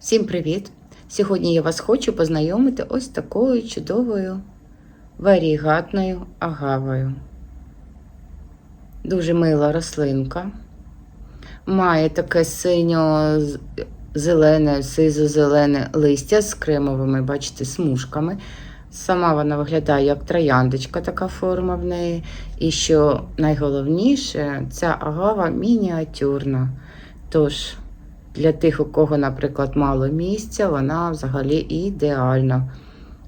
Всім привіт! Сьогодні я вас хочу познайомити ось такою чудовою варігатною агавою. Дуже мила рослинка. Має таке синьо-зелене, сизо-зелене листя з кремовими, бачите, смужками. Сама вона виглядає як трояндочка, така форма в неї. І що найголовніше, ця агава мініатюрна. Тож, для тих, у кого, наприклад, мало місця, вона взагалі ідеально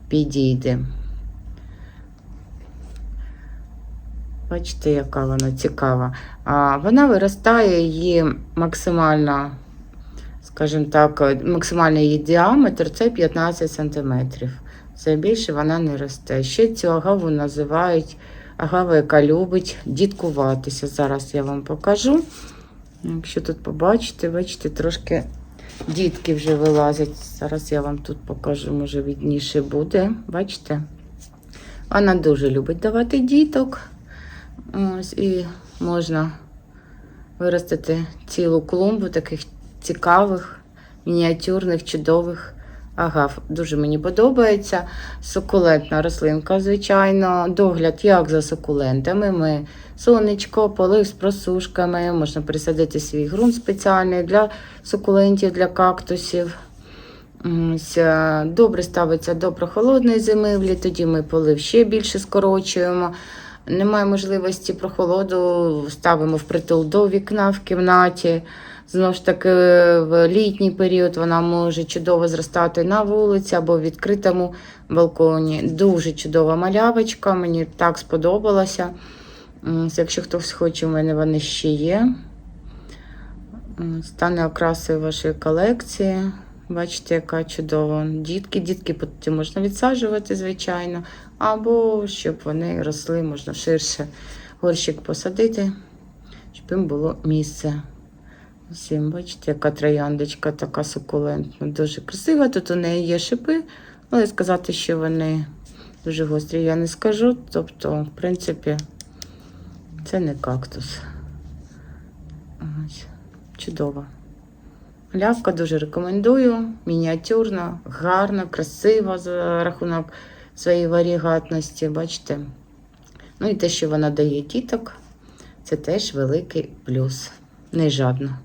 підійде. Бачите, яка вона цікава. А, Вона виростає її максимально, скажімо так, максимальний її діаметр це 15 см. Це більше вона не росте. Ще цю агаву називають агава, яка любить діткуватися. Зараз я вам покажу. Якщо тут побачите, бачите, трошки дітки вже вилазять. Зараз я вам тут покажу, може відніше буде. Бачите? Вона дуже любить давати діток. Ось, І можна виростити цілу клумбу таких цікавих, мініатюрних, чудових агав. Дуже мені подобається. Сукулентна рослинка, звичайно. Догляд як за сукулентами. Ми сонечко, полив з просушками, можна присадити свій ґрунт спеціальний для сукулентів, для кактусів. Е, Добре ставиться до прохолодної зими, тоді ми полив ще більше скорочуємо. Немає можливості прохолоду, ставимо впритул до вікна в кімнаті. Знову ж таки, в літній період вона може чудово зростати на вулиці або в відкритому балконі. Дуже чудова малявочка, мені так сподобалася. Якщо хтось хоче, у мене вони ще є. Стане окрасою вашої колекції. Бачите, яка чудова. Дітки, дітки потім можна відсаджувати, звичайно, або щоб вони росли, можна ширше горщик посадити, щоб їм було місце. Всім, бачите, яка трояндочка, така сукулентна, дуже красива. Тут у неї є шипи, але сказати, що вони дуже гострі, я не скажу. Тобто, в принципі, це не кактус. Ось, чудова. Лявка дуже рекомендую. Мініатюрна, гарна, красива за рахунок своєї варігатності. Бачите? Ну і те, що вона дає діток, це теж великий плюс. Не жадно.